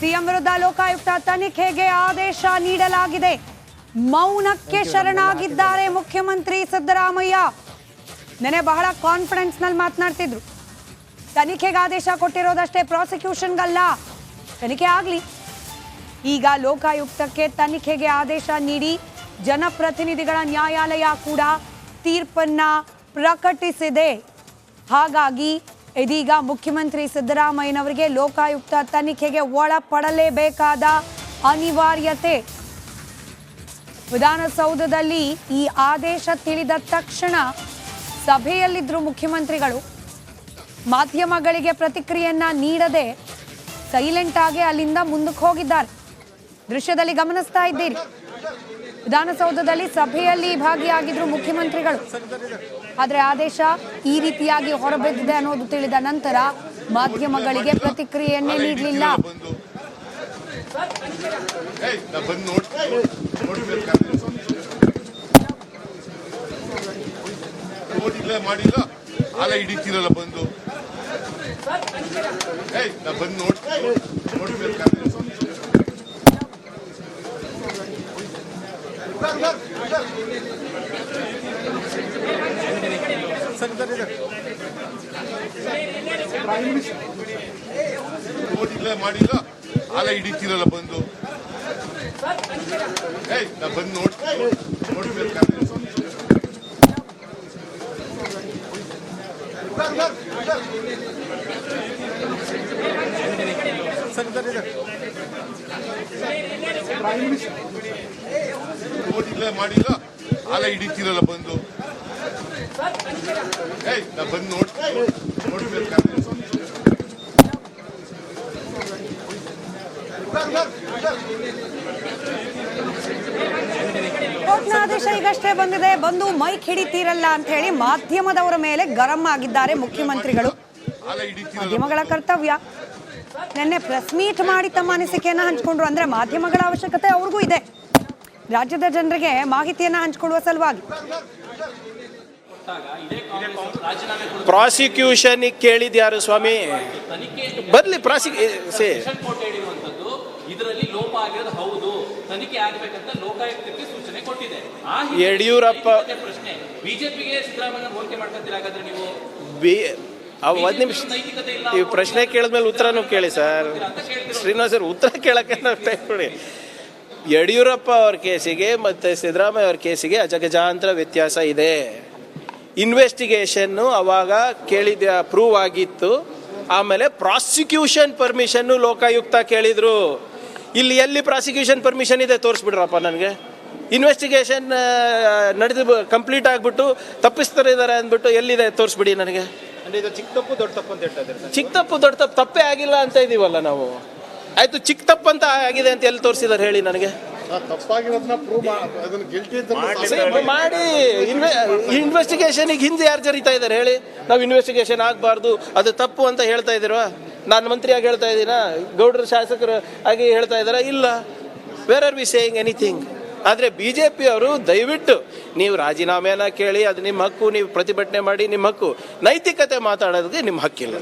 CM ವಿರುದ್ಧ ಲೋಕಾಯುಕ್ತ ತನಿಖೆಗೆ ಆದೇಶ ನೀಡಲಾಗಿದೆ. ಮೌನಕ್ಕೆ ಶರಣಾಗಿದ್ದಾರೆ ಮುಖ್ಯಮಂತ್ರಿ ಸಿದ್ದರಾಮಯ್ಯ. ನೆನೆ ಬಹಳ ಕಾನ್ಫಿಡೆನ್ಸ್ನಲ್ಲಿ ಮಾತನಾಡ್ತಿದ್ರು. ತನಿಖೆಗೆ ಆದೇಶ ಕೊಟ್ಟಿರೋದಷ್ಟೇ ಪ್ರಾಸಿಕ್ಯೂಷನ್ಗಲ್ಲ ತನಿಖೆ ಆಗ್ಲಿ. ಈಗ ಲೋಕಾಯುಕ್ತಕ್ಕೆ ತನಿಖೆಗೆ ಆದೇಶ ನೀಡಿ ಜನಪ್ರತಿನಿಧಿಗಳ ನ್ಯಾಯಾಲಯ ಕೂಡ ತೀರ್ಪನ್ನ ಪ್ರಕಟಿಸಿದೆ. ಹಾಗಾಗಿ ಇದೀಗ ಮುಖ್ಯಮಂತ್ರಿ ಸಿದ್ದರಾಮಯ್ಯನವರಿಗೆ ಲೋಕಾಯುಕ್ತ ತನಿಖೆಗೆ ಒಳಪಡಲೇಬೇಕಾದ ಅನಿವಾರ್ಯತೆ. ವಿಧಾನಸೌಧದಲ್ಲಿ ಈ ಆದೇಶ ತಿಳಿದ ತಕ್ಷಣ ಸಭೆಯಲ್ಲಿದ್ದರು ಮುಖ್ಯಮಂತ್ರಿಗಳು. ಮಾಧ್ಯಮಗಳಿಗೆ ಪ್ರತಿಕ್ರಿಯೆಯನ್ನ ನೀಡದೆ ಸೈಲೆಂಟ್ ಆಗಿ ಅಲ್ಲಿಂದ ಮುಂದಕ್ಕೆ ಹೋಗಿದ್ದಾರೆ. ದೃಶ್ಯದಲ್ಲಿ ಗಮನಿಸ್ತಾ ಇದ್ದೀರಿ. ವಿಧಾನಸೌಧದಲ್ಲಿ ಸಭೆಯಲ್ಲಿ ಭಾಗಿಯಾಗಿದ್ರು ಮುಖ್ಯಮಂತ್ರಿಗಳು. ಆದರೆ ಆದೇಶ ಈ ರೀತಿಯಾಗಿ ಹೊರಬಿದ್ದಿದೆ ಅನ್ನೋದು ತಿಳಿದ ನಂತರ ಮಾಧ್ಯಮಗಳಿಗೆ ಪ್ರತಿಕ್ರಿಯೆಯನ್ನೇ ನೀಡಲಿಲ್ಲ. ಮಾಡಿಲ್ಲ? ಆಲ ಹಿಡಿತೀರಲ್ಲ ಬಂದು. ಬಂದು ನೋಡ್ ನೋಡಿಲ್ಲ ಮಾಡಿಲ್ಲ. ಆಲ ಹಿಡಿತೀರಲ್ಲ ಬಂದು. ಏಯ್ ನಾ ಬಂದು ನೋಡ್ ನೋಡಿಲ್ಲ ನೋಡಿಲ್ಲ ಮಾಡಿಲ್ಲ ಆಲ ಹಿಡಿತೀರಲ್ಲ ಬಂದು. ನಾ ಬಂದು ಆದೇಶ ಈಗಷ್ಟೇ ಬಂದಿದೆ. ಬಂದು ಮೈಕ್ ಹಿಡಿತೀರಲ್ಲ ಅಂತ ಹೇಳಿ ಮಾಧ್ಯಮದವರ ಮೇಲೆ ಗರಂ ಆಗಿದ್ದಾರೆ ಮುಖ್ಯಮಂತ್ರಿಗಳು. ಮಾಧ್ಯಮಗಳ ಕರ್ತವ್ಯ. ನಿನ್ನೆ ಪ್ರೆಸ್ ಮೀಟ್ ಮಾಡಿ ತಮ್ಮ ಅನಿಸಿಕೆಯನ್ನ ಹಂಚಿಕೊಂಡ್ರು. ಅಂದ್ರೆ ಮಾಧ್ಯಮಗಳ ಅವಶ್ಯಕತೆ ಅವ್ರಿಗೂ ಇದೆ. ರಾಜ್ಯದ ಜನರಿಗೆ ಮಾಹಿತಿಯನ್ನು ಹಂಚಿಕೊಳ್ಳುವ ಸಲುವಾಗಿ. ಪ್ರಾಸಿಕ್ಯೂಷನ್ ಕೇಳಿದ್ಯಾರು ಸ್ವಾಮಿ? ಬರ್ಲಿ ಪ್ರಾಸಿಕ್ಯೂ ಇದರಲ್ಲಿ ಯಡಿಯೂರಪ್ಪ ಪ್ರಶ್ನೆ ಬಿ ಒಂದು ನಿಮಿಷ ಈ ಪ್ರಶ್ನೆ ಕೇಳಿದ್ಮೇಲೆ ಉತ್ತರನೂ ಕೇಳಿ, ಸರ್. ಶ್ರೀನಿವಾಸ್ ಉತ್ತರ ಕೇಳಕ್ಕೆ ಟೈಮ್ ಕೊಡಿ. ಯಡಿಯೂರಪ್ಪ ಅವ್ರ ಕೇಸಿಗೆ ಮತ್ತು ಸಿದ್ದರಾಮಯ್ಯ ಅವ್ರ ಕೇಸಿಗೆ ಅಜಗಜಾಂತರ ವ್ಯತ್ಯಾಸ ಇದೆ. ಇನ್ವೆಸ್ಟಿಗೇಷನ್ನು ಅವಾಗ ಕೇಳಿದ ಪ್ರೂವ್ ಆಗಿತ್ತು. ಆಮೇಲೆ ಪ್ರಾಸಿಕ್ಯೂಷನ್ ಪರ್ಮಿಷನ್ನು ಲೋಕಾಯುಕ್ತ ಕೇಳಿದರು. ಇಲ್ಲಿ ಎಲ್ಲಿ ಪ್ರಾಸಿಕ್ಯೂಷನ್ ಪರ್ಮಿಷನ್ ಇದೆ ತೋರಿಸ್ಬಿಡ್ರಪ್ಪ ನನಗೆ. ಇನ್ವೆಸ್ಟಿಗೇಷನ್ ನಡೆದು ಕಂಪ್ಲೀಟ್ ಆಗಿಬಿಟ್ಟು ತಪ್ಪಿಸ್ತಾರೆ ಇದ್ದಾರೆ ಅಂದ್ಬಿಟ್ಟು ಎಲ್ಲಿದೆ ತೋರಿಸ್ಬಿಡಿ ನನಗೆ. ಚಿಕ್ಕ ತಪ್ಪು ದೊಡ್ಡ ತಪ್ಪು ತಪ್ಪೇ ಆಗಿಲ್ಲ ಅಂತ ಇದೀವಲ್ಲ ನಾವು. ಆಯ್ತು ಚಿಕ್ಕ ತಪ್ಪು ಅಂತ ಆಗಿದೆ ಅಂತ ಎಲ್ಲಿ ತೋರಿಸಿದಾರೆ ಹೇಳಿ ನನಗೆ? ಮಾಡಿ. ಇನ್ವೆಸ್ಟಿಗೇಷನಿಗೆ ಹಿಂದೆ ಯಾರು ಜರಿತಾ ಇದ್ದಾರೆ ಹೇಳಿ? ನಾವು ಇನ್ವೆಸ್ಟಿಗೇಷನ್ ಆಗಬಾರ್ದು ಅದು ತಪ್ಪು ಅಂತ ಹೇಳ್ತಾ ಇದ್ದೀರಾ? ನಾನು ಮಂತ್ರಿಯಾಗಿ ಹೇಳ್ತಾ ಇದ್ದೀನಾ? ಗೌಡರ ಶಾಸಕರು ಆಗಿ ಹೇಳ್ತಾ ಇದ್ದಾರಾ ಇಲ್ಲ. Where are we saying anything ಆದರೆ ಬಿ ಜೆ ಪಿಯವರು ದಯವಿಟ್ಟು ನೀವು ರಾಜೀನಾಮೆನ ಕೇಳಿ ಅದು ನಿಮ್ಮ ಹಕ್ಕು ನೀವು ಪ್ರತಿಭಟನೆ ಮಾಡಿ ನಿಮ್ಮ ಹಕ್ಕು. ನೈತಿಕತೆ ಮಾತಾಡೋದಕ್ಕೆ ನಿಮ್ಮ ಹಕ್ಕಿಲ್ಲ.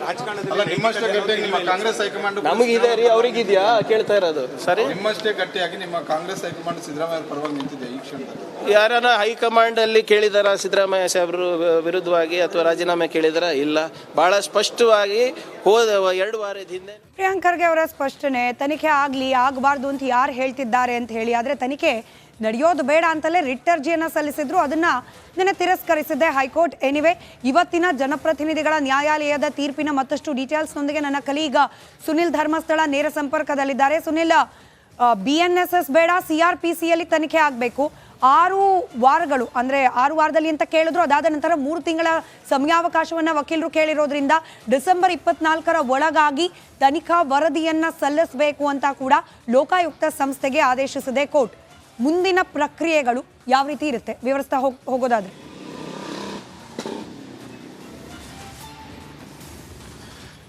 ಅಲ್ಲ ನಿಮ್ಮಷ್ಟೇ ನಿಮ್ಮ ಕಾಂಗ್ರೆಸ್ ಹೈಕಮಾಂಡ್ ನಮಗಿದೆ ರೀ ಅವ್ರಿಗಿದೆಯಾ? ಕೇಳ್ತಾ ಇರೋದು. ಸರಿ? ನಿಮ್ಮಷ್ಟೇ ಗಟ್ಟಿಯಾಗಿ ನಿಮ್ಮ ಕಾಂಗ್ರೆಸ್ ಹೈಕಮಾಂಡ್ ಸಿದ್ದರಾಮಯ್ಯ ಪರವಾಗಿ ನಿಂತಿದೆ ಈ ಕ್ಷಣದಲ್ಲಿ. ಯಾರನ್ನ ಹೈಕಮಾಂಡ್ ಅಲ್ಲಿ ಕೇಳಿದಾರ ಸಿದ್ದರಾಮಯ್ಯ ಸಾಹೇಬರು ವಿರುದ್ಧವಾಗಿ ಅಥವಾ ರಾಜೀನಾಮೆ ಕೇಳಿದಾರ? ಇಲ್ಲ. ಬಹಳ ಸ್ಪಷ್ಟವಾಗಿ ಹೋದ ಎರಡು ವಾರದ ಹಿಂದೆ ಪ್ರಿಯಾಂಕ್ ಖರ್ಗೆ ಅವರ ಸ್ಪಷ್ಟನೆ ತನಿಖೆ ಆಗ್ಲಿ ಆಗಬಾರ್ದು ಅಂತ ಯಾರು ಹೇಳ್ತಿದ್ದಾರೆ ಅಂತ ಹೇಳಿ ಆದ್ರೆ ತನಿಖೆ ನಡೆಯೋದು ಬೇಡ ಅಂತಲೇ ರಿಟ್ ಅರ್ಜಿಯನ್ನು ಸಲ್ಲಿಸಿದ್ರು. ಅದನ್ನು ನಿನ್ನೆ ತಿರಸ್ಕರಿಸಿದೆ ಹೈಕೋರ್ಟ್. ಎನಿವೆ ಇವತ್ತಿನ ಜನಪ್ರತಿನಿಧಿಗಳ ನ್ಯಾಯಾಲಯದ ತೀರ್ಪಿನ ಮತ್ತಷ್ಟು ಡೀಟೇಲ್ಸ್ನೊಂದಿಗೆ ನನ್ನ ಕಲೀಗ ಸುನಿಲ್ ಧರ್ಮಸ್ಥಳ ನೇರ ಸಂಪರ್ಕದಲ್ಲಿದ್ದಾರೆ. ಸುನಿಲ್ ಬಿ ಬೇಡ ಸಿ ಆರ್ ಪಿ ತನಿಖೆ ಆಗಬೇಕು. ಆರು ವಾರಗಳು, ಅಂದರೆ ಆರು ವಾರದಲ್ಲಿ ಅಂತ ಕೇಳಿದ್ರು. ಅದಾದ ನಂತರ ಮೂರು ತಿಂಗಳ ಸಮಯಾವಕಾಶವನ್ನು ವಕೀಲರು ಕೇಳಿರೋದ್ರಿಂದ ಡಿಸೆಂಬರ್ ಇಪ್ಪತ್ನಾಲ್ಕರ ಒಳಗಾಗಿ ತನಿಖಾ ವರದಿಯನ್ನು ಸಲ್ಲಿಸಬೇಕು ಅಂತ ಕೂಡ ಲೋಕಾಯುಕ್ತ ಸಂಸ್ಥೆಗೆ ಆದೇಶಿಸಿದೆ ಕೋರ್ಟ್. ಮುಂದಿನ ಪ್ರಕ್ರಿಯೆಗಳು ಯಾವ ರೀತಿ ಇರುತ್ತೆ? ವಿವರಿಸ್ತಾ ಹೋಗ್, ಹೋಗೋದಾದ್ರೆ.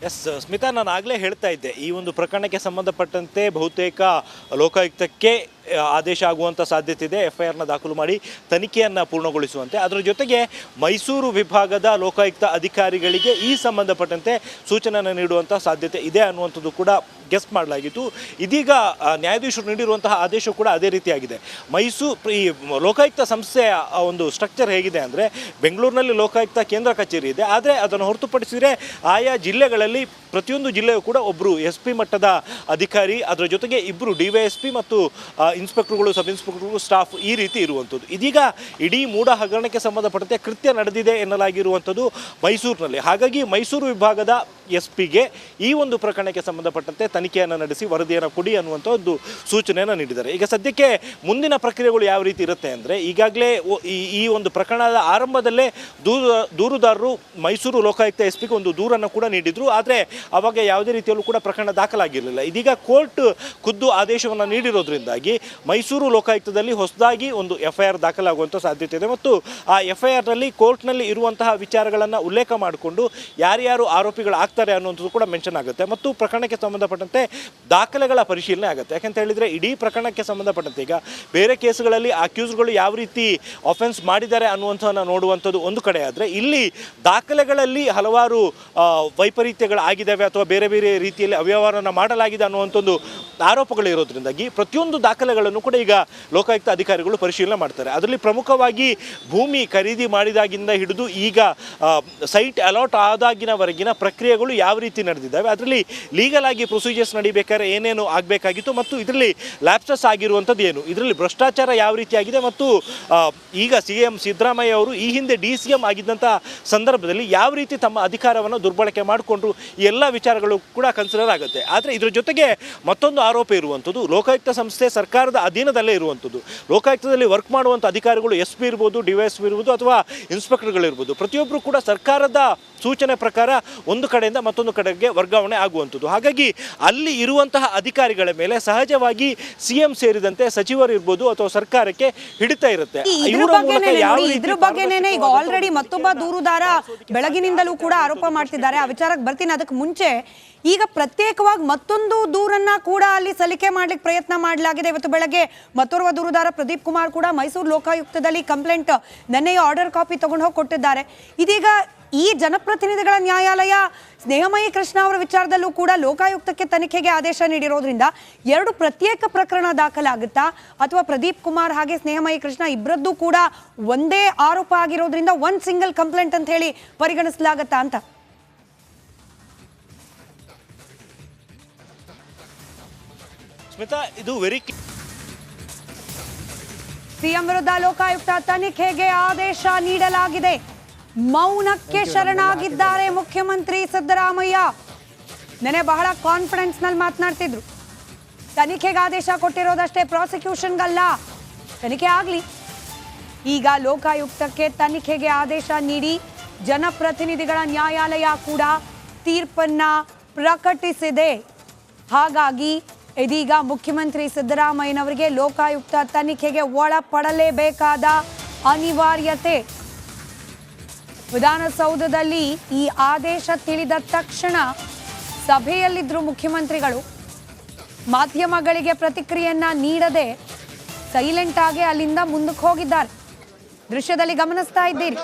ಎಸ್ ಸ್ಮಿತಾ, ನಾನು ಆಗಲೇ ಹೇಳ್ತಾ ಇದ್ದೆ. ಈ ಒಂದು ಪ್ರಕರಣಕ್ಕೆ ಸಂಬಂಧಪಟ್ಟಂತೆ ಬಹುತೇಕ ಲೋಕಾಯುಕ್ತಕ್ಕೆ ಆದೇಶ ಆಗುವಂಥ ಸಾಧ್ಯತೆ ಇದೆ ಎಫ್ ಐ ಆರ್ನ ದಾಖಲು ಮಾಡಿ ತನಿಖೆಯನ್ನು ಪೂರ್ಣಗೊಳಿಸುವಂತೆ. ಅದರ ಜೊತೆಗೆ ಮೈಸೂರು ವಿಭಾಗದ ಲೋಕಾಯುಕ್ತ ಅಧಿಕಾರಿಗಳಿಗೆ ಈ ಸಂಬಂಧಪಟ್ಟಂತೆ ಸೂಚನೆಯನ್ನು ನೀಡುವಂಥ ಸಾಧ್ಯತೆ ಇದೆ ಅನ್ನುವಂಥದ್ದು ಕೂಡ ಗೆಸ್ಟ್ ಮಾಡಲಾಗಿತ್ತು. ಇದೀಗ ನ್ಯಾಯಾಧೀಶರು ನೀಡಿರುವಂತಹ ಆದೇಶ ಕೂಡ ಅದೇ ರೀತಿಯಾಗಿದೆ. ಮೈಸೂರು ಈ ಲೋಕಾಯುಕ್ತ ಸಂಸ್ಥೆಯ ಒಂದು ಸ್ಟ್ರಕ್ಚರ್ ಹೇಗಿದೆ ಅಂದರೆ, ಬೆಂಗಳೂರಿನಲ್ಲಿ ಲೋಕಾಯುಕ್ತ ಕೇಂದ್ರ ಕಚೇರಿ ಇದೆ. ಆದರೆ ಅದನ್ನು ಹೊರತುಪಡಿಸಿದರೆ, ಆಯಾ ಜಿಲ್ಲೆಗಳಲ್ಲಿ ಪ್ರತಿಯೊಂದು ಜಿಲ್ಲೆಯೂ ಕೂಡ ಒಬ್ಬರು ಎಸ್ ಪಿ ಮಟ್ಟದ ಅಧಿಕಾರಿ, ಅದರ ಜೊತೆಗೆ ಇಬ್ಬರು ಡಿ ವೈ ಎಸ್ ಪಿ ಮತ್ತು ಇನ್ಸ್ಪೆಕ್ಟರ್ಗಳು, ಸಬ್ ಇನ್ಸ್ಪೆಕ್ಟರ್ಗಳು, ಸ್ಟಾಫ್ ಈ ರೀತಿ ಇರುವಂಥದ್ದು. ಇದೀಗ ಇಡೀ ಮೂಡ ಹಗರಣಕ್ಕೆ ಸಂಬಂಧಪಟ್ಟಂತೆ ಕೃತ್ಯ ನಡೆದಿದೆ ಎನ್ನಲಾಗಿರುವಂಥದ್ದು ಮೈಸೂರಿನಲ್ಲಿ. ಹಾಗಾಗಿ ಮೈಸೂರು ವಿಭಾಗದ ಎಸ್ ಪಿಗೆ ಈ ಒಂದು ಪ್ರಕರಣಕ್ಕೆ ಸಂಬಂಧಪಟ್ಟಂತೆ ತನಿಖೆಯನ್ನು ನಡೆಸಿ ವರದಿಯನ್ನು ಕೊಡಿ ಅನ್ನುವಂಥ ಒಂದು ಸೂಚನೆಯನ್ನು ನೀಡಿದ್ದಾರೆ. ಈಗ ಸದ್ಯಕ್ಕೆ ಮುಂದಿನ ಪ್ರಕ್ರಿಯೆಗಳು ಯಾವ ರೀತಿ ಇರುತ್ತೆ ಅಂದರೆ ಈಗಾಗಲೇ ಈ ಒಂದು ಪ್ರಕರಣದ ಆರಂಭದಲ್ಲೇ ದೂರು, ದೂರುದಾರರು ಮೈಸೂರು ಲೋಕಾಯುಕ್ತ ಎಸ್ ಪಿಗೆ ಒಂದು ದೂರನ್ನು ಕೂಡ ನೀಡಿದರು. ಆದರೆ ಅವಾಗ ಯಾವುದೇ ರೀತಿಯಲ್ಲೂ ಕೂಡ ಪ್ರಕರಣ ದಾಖಲಾಗಿರಲಿಲ್ಲ. ಇದೀಗ ಕೋರ್ಟ್ ಖುದ್ದು ಆದೇಶವನ್ನು ನೀಡಿರೋದ್ರಿಂದಾಗಿ ಮೈಸೂರು ಲೋಕಾಯುಕ್ತದಲ್ಲಿ ಹೊಸದಾಗಿ ಒಂದು ಎಫ್ ಐ ಆರ್ ದಾಖಲಾಗುವಂಥ ಸಾಧ್ಯತೆ ಇದೆ. ಮತ್ತು ಆ ಎಫ್ ಐ ಆರ್ನಲ್ಲಿ ಕೋರ್ಟ್ನಲ್ಲಿ ಇರುವಂತಹ ವಿಚಾರಗಳನ್ನು ಉಲ್ಲೇಖ ಮಾಡಿಕೊಂಡು ಯಾರ್ಯಾರು ಆರೋಪಿಗಳು ಆಗ್ತಾರೆ ಅನ್ನುವಂಥದ್ದು ಕೂಡ ಮೆನ್ಷನ್ ಆಗುತ್ತೆ. ಮತ್ತು ಪ್ರಕರಣಕ್ಕೆ ಸಂಬಂಧಪಟ್ಟಂತೆ ದಾಖಲೆಗಳ ಪರಿಶೀಲನೆ ಆಗುತ್ತೆ. ಯಾಕಂತ ಹೇಳಿದರೆ ಇಡೀ ಪ್ರಕರಣಕ್ಕೆ ಸಂಬಂಧಪಟ್ಟಂತೆ ಈಗ ಬೇರೆ ಕೇಸುಗಳಲ್ಲಿ ಅಕ್ಯೂಸ್ಗಳು ಯಾವ ರೀತಿ ಅಫೆನ್ಸ್ ಮಾಡಿದ್ದಾರೆ ಅನ್ನುವಂಥದ್ದನ್ನು ನೋಡುವಂಥದ್ದು ಒಂದು ಕಡೆ ಆದರೆ ಇಲ್ಲಿ ದಾಖಲೆಗಳಲ್ಲಿ ಹಲವಾರು ವೈಪರೀತ್ಯಗಳು ಆಗಿದ್ದಾವೆ ಅಥವಾ ಬೇರೆ ಬೇರೆ ರೀತಿಯಲ್ಲಿ ಅವ್ಯವಹಾರನ ಮಾಡಲಾಗಿದೆ ಅನ್ನುವಂಥದ್ದು ಆರೋಪಗಳು ಇರೋದ್ರಿಂದಾಗಿ ಪ್ರತಿಯೊಂದು ದಾಖಲೆಗಳನ್ನು ಕೂಡ ಈಗ ಲೋಕಾಯುಕ್ತ ಅಧಿಕಾರಿಗಳು ಪರಿಶೀಲನೆ ಮಾಡ್ತಾರೆ. ಅದರಲ್ಲಿ ಪ್ರಮುಖವಾಗಿ ಭೂಮಿ ಖರೀದಿ ಮಾಡಿದಾಗಿಂದ ಹಿಡಿದು ಈಗ ಸೈಟ್ ಅಲಾಟ್ ಆದಾಗಿನವರೆಗಿನ ಪ್ರಕ್ರಿಯೆಗಳು ಯಾವ ರೀತಿ ನಡೆದಿದ್ದಾವೆ, ಅದರಲ್ಲಿ ಲೀಗಲ್ ಆಗಿ ಪ್ರೊಸೀಜರ್ಸ್ ನಡಿಬೇಕಾದ್ರೆ ಏನೇನು ಆಗಬೇಕಾಗಿತ್ತು ಮತ್ತು ಇದರಲ್ಲಿ ಲ್ಯಾಪ್ಸಸ್ ಆಗಿರುವಂಥದ್ದು ಏನು? ಇದರಲ್ಲಿ ಭ್ರಷ್ಟಾಚಾರ ಯಾವ ರೀತಿಯಾಗಿದೆ ಮತ್ತು ಈಗ ಸಿ ಎಂ ಸಿದ್ದರಾಮಯ್ಯ ಅವರು ಈ ಹಿಂದೆ ಡಿ ಸಿ ಎಂ ಆಗಿದ್ದಂಥ ಸಂದರ್ಭದಲ್ಲಿ ಯಾವ ರೀತಿ ತಮ್ಮ ಅಧಿಕಾರವನ್ನು ದುರ್ಬಳಕೆ ಮಾಡಿಕೊಂಡ್ರು? ಎಲ್ಲ ವಿಚಾರಗಳು ಕೂಡ ಕನ್ಸಿಡರ್ ಆಗುತ್ತೆ. ಆದರೆ ಇದರ ಜೊತೆಗೆ ಮತ್ತೊಂದು ಆರೋಪ ಇರುವಂಥದ್ದು, ಲೋಕಾಯುಕ್ತ ಸಂಸ್ಥೆ ಸರ್ಕಾರದ ಅಧೀನದಲ್ಲೇ ಇರುವಂಥದ್ದು. ಲೋಕಾಯುಕ್ತದಲ್ಲಿ ವರ್ಕ್ ಮಾಡುವಂಥ ಅಧಿಕಾರಿಗಳು ಎಸ್ ಪಿ ಇರ್ಬೋದು, ಡಿ ವೈ ಎಸ್ ಪಿ ಇರ್ಬೋದು ಅಥವಾ ಇನ್ಸ್ಪೆಕ್ಟರ್ಗಳಿರ್ಬೋದು ಪ್ರತಿಯೊಬ್ಬರು ಕೂಡ ಸರ್ಕಾರದ ಸೂಚನೆ ಪ್ರಕಾರ ಒಂದು ಕಡೆಯಿಂದ ಮತ್ತೊಂದು ಕಡೆಗೆ ವರ್ಗಾವಣೆ ಆಗುವಂಥದ್ದು. ಹಾಗಾಗಿ ಅಲ್ಲಿ ಇರುವಂತಹ ಅಧಿಕಾರಿಗಳ ಮೇಲೆ ಸಹಜವಾಗಿ ಸಿಎಂ ಸೇರಿದಂತೆ ಸಚಿವರು ಇರ್ಬೋದು ಅಥವಾ ಸರ್ಕಾರಕ್ಕೆ ಹಿಡಿತಾ ಇರುತ್ತೆ. ಇದ್ರ ಬಗ್ಗೆನೇನೆ ಈಗ ಆಲ್ರೆಡಿ ಮತ್ತೊಬ್ಬ ದೂರುದಾರ ಬೆಳಗಿನಿಂದಲೂ ಕೂಡ ಆರೋಪ ಮಾಡ್ತಿದ್ದಾರೆ. ಆ ವಿಚಾರಕ್ಕೆ ಬರ್ತೀನಿ. ಅದಕ್ಕೆ ಮುಂಚೆ ಈಗ ಪ್ರತ್ಯೇಕವಾಗಿ ಮತ್ತೊಂದು ದೂರನ್ನ ಕೂಡ ಅಲ್ಲಿ ಸಲಿಕೆ ಮಾಡ್ಲಿಕ್ಕೆ ಪ್ರಯತ್ನ ಮಾಡಲಾಗಿದೆ. ಇವತ್ತು ಬೆಳಗ್ಗೆ ಮತ್ತೋರ್ವ ದೂರುದಾರ ಪ್ರದೀಪ್ ಕುಮಾರ್ ಕೂಡ ಮೈಸೂರು ಲೋಕಾಯುಕ್ತದಲ್ಲಿ ಕಂಪ್ಲೇಂಟ್, ನೆನ್ನೆಯ ಆರ್ಡರ್ ಕಾಪಿ ತಗೊಂಡು ಹೋಗಿ ಕೊಟ್ಟಿದ್ದಾರೆ. ಇದೀಗ ಈ ಜನಪ್ರತಿನಿಧಿಗಳ ನ್ಯಾಯಾಲಯ ಸ್ನೇಹಮಯಿ ಕೃಷ್ಣ ಅವರ ವಿಚಾರದಲ್ಲೂ ಕೂಡ ಲೋಕಾಯುಕ್ತಕ್ಕೆ ತನಿಖೆಗೆ ಆದೇಶ ನೀಡಿರೋದ್ರಿಂದ ಎರಡು ಪ್ರತ್ಯೇಕ ಪ್ರಕರಣ ದಾಖಲಾಗುತ್ತಾ, ಅಥವಾ ಪ್ರದೀಪ್ ಕುಮಾರ್ ಹಾಗೆ ಸ್ನೇಹಮಯಿ ಕೃಷ್ಣ ಇಬ್ಬರದ್ದು ಕೂಡ ಒಂದೇ ಆರೋಪ ಆಗಿರೋದ್ರಿಂದ ಒನ್ ಸಿಂಗಲ್ ಕಂಪ್ಲೇಂಟ್ ಅಂತ ಹೇಳಿ ಪರಿಗಣಿಸಲಾಗತ್ತಾ ಅಂತ? ಸ್ಮಿತಾ ಇದು ವೆರಿ ಸಿಎಂ ವಿರುದ್ಧ ಲೋಕಾಯುಕ್ತ ತನಿಖೆಗೆ ಆದೇಶ ನೀಡಲಾಗಿದೆ. ಮೌನಕ್ಕೆ ಶರಣಾಗಿದ್ದಾರೆ ಮುಖ್ಯಮಂತ್ರಿ ಸಿದ್ದರಾಮಯ್ಯ. ನೆನೆ ಬಹಳ ಕಾನ್ಫಿಡೆನ್ಸ್ನಲ್ಲಿ ಮಾತನಾಡ್ತಿದ್ರು. ತನಿಖೆಗೆ ಆದೇಶ ಕೊಟ್ಟಿರೋದಷ್ಟೇ ಪ್ರಾಸಿಕ್ಯೂಷನ್ಗಲ್ಲ ತನಿಖೆ ಆಗಲಿ. ಈಗ ಲೋಕಾಯುಕ್ತಕ್ಕೆ ತನಿಖೆಗೆ ಆದೇಶ ನೀಡಿ ಜನಪ್ರತಿನಿಧಿಗಳ ನ್ಯಾಯಾಲಯ ಕೂಡ ತೀರ್ಪನ್ನ ಪ್ರಕಟಿಸಿದೆ. ಹಾಗಾಗಿ ಇದೀಗ ಮುಖ್ಯಮಂತ್ರಿ ಸಿದ್ದರಾಮಯ್ಯನವರಿಗೆ ಲೋಕಾಯುಕ್ತ ತನಿಖೆಗೆ ಒಳಪಡಲೇಬೇಕಾದ ಅನಿವಾರ್ಯತೆ. ವಿಧಾನಸೌಧದಲ್ಲಿ ಈ ಆದೇಶ ತಿಳಿದ ತಕ್ಷಣ ಸಭೆಯಲ್ಲಿದ್ದರು ಮುಖ್ಯಮಂತ್ರಿಗಳು. ಮಾಧ್ಯಮಗಳಿಗೆ ಪ್ರತಿಕ್ರಿಯೆಯನ್ನ ನೀಡದೆ ಸೈಲೆಂಟ್ ಆಗಿ ಅಲ್ಲಿಂದ ಮುಂದಕ್ಕೆ ಹೋಗಿದ್ದಾರೆ. ದೃಶ್ಯದಲ್ಲಿ ಗಮನಿಸ್ತಾ ಇದ್ದೀರಿ.